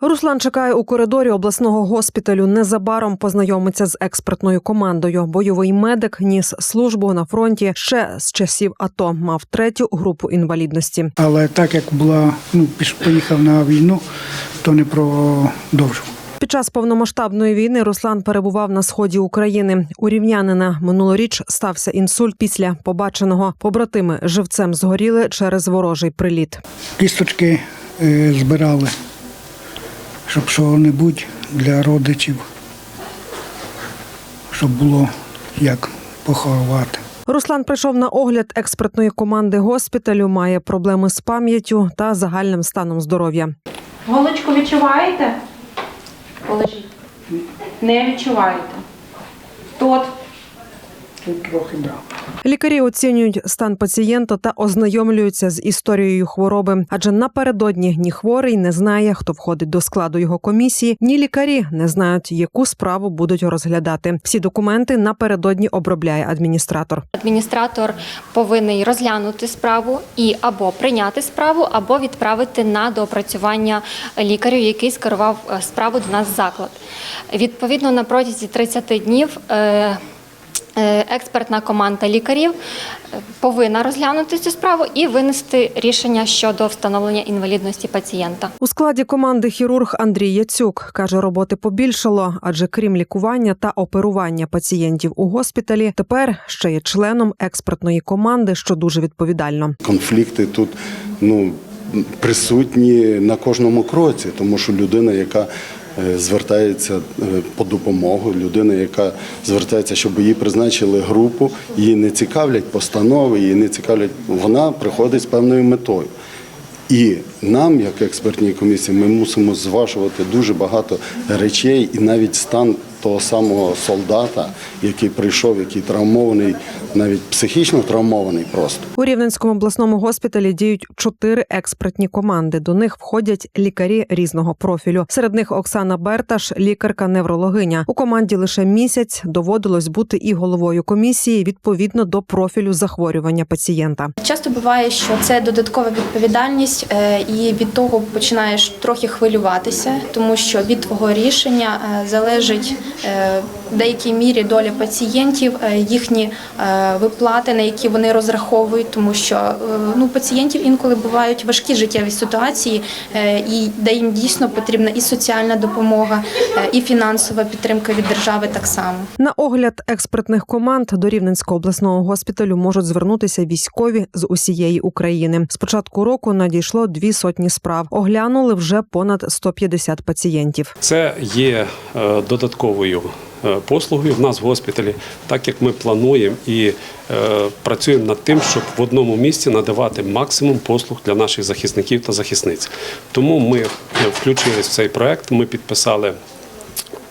Руслан чекає у коридорі обласного госпіталю. Незабаром познайомиться з експертною командою. Бойовий медик ніс службу на фронті ще з часів АТО. Мав третю групу інвалідності. Але так як була, ну, поїхав на війну, то не продовжив. Під час повномасштабної війни Руслан перебував на сході України. У рівнянина минулоріч стався інсульт після побаченого. Побратими живцем згоріли через ворожий приліт. Кісточки е, збирали, щоб що-небудь для родичів, щоб було як поховати. Руслан прийшов на огляд експертної команди госпіталю. Має проблеми з пам'яттю та загальним станом здоров'я. Голочку відчуваєте? Положіть. Не відчуваєте. Тут. Трохи брав. Лікарі оцінюють стан пацієнта та ознайомлюються з історією хвороби, адже напередодні ні хворий не знає, хто входить до складу його комісії, ні лікарі не знають, яку справу будуть розглядати. Всі документи напередодні обробляє адміністратор. Адміністратор повинен розглянути справу і або прийняти справу, або відправити на доопрацювання лікарю, який скерував е, справу до нас в заклад. Відповідно, на протязі 30 днів. Е, Експертна команда лікарів е, повинна розглянути цю справу і винести рішення щодо встановлення інвалідності пацієнта. У складі команди хірург Андрій Яцюк каже, роботи побільшало, адже крім лікування та оперування пацієнтів у госпіталі, тепер ще є членом експертної команди, що дуже відповідально. конфлікти тут ну, присутні на кожному кроці, тому що людина, яка е, звертається е, по допомогу, людина, яка звертається, щоб її призначили групу, її не цікавлять постанови, її не цікавлять, вона приходить з певною метою. І нам, як експертній комісії, ми мусимо зважувати дуже багато речей, і навіть стан того самого солдата, який прийшов, який травмований, навіть психічно травмований просто. У Рівненському обласному госпіталі діють чотири експертні команди. До них входять лікарі різного профілю. Серед них Оксана Берташ, лікарка-неврологиня. У команді лише місяць доводилось бути і головою комісії відповідно до профілю захворювання пацієнта. Часто буває, що це додаткова відповідальність, е, і від того починаєш трохи хвилюватися, тому що від твого рішення е, залежить е, в деякій мірі доля пацієнтів, їхні виплати, на які вони розраховують, тому що ну, пацієнтів інколи бувають важкі життєві ситуації, і де їм дійсно потрібна і соціальна допомога, і фінансова підтримка від держави так само. На огляд експертних команд до Рівненського обласного госпіталю можуть звернутися військові з усієї України. З початку року надійшло дві сотні справ. Оглянули вже понад 150 пацієнтів. Це є е, додатковою е, послугою в нас в госпіталі, так як ми плануємо і е, працюємо над тим, щоб в одному місці надавати максимум послуг для наших захисників та захисниць. Тому ми включились в цей проект. Ми підписали.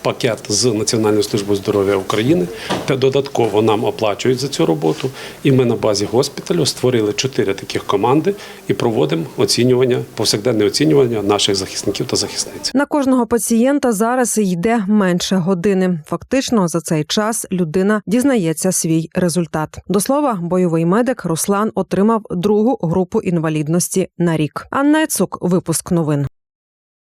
Пакет з Національною службою здоров'я України та додатково нам оплачують за цю роботу. І ми на базі госпіталю створили чотири таких команди і проводимо оцінювання, повсякденне оцінювання наших захисників та захисниць. На кожного пацієнта зараз йде менше години. Фактично за цей час людина дізнається свій результат. До слова, бойовий медик Руслан отримав другу групу інвалідності на рік. Анна Яцук, випуск новин.